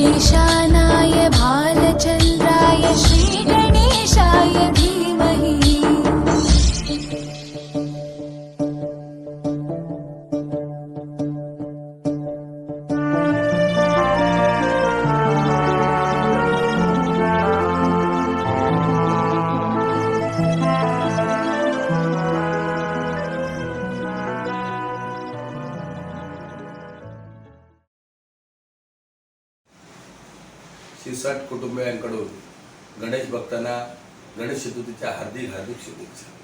一下。शिरसाट कुटुंबियांकडून गणेश भक्तांना गणेश चतुर्थीच्या हार्दिक हार्दिक शुभेच्छा.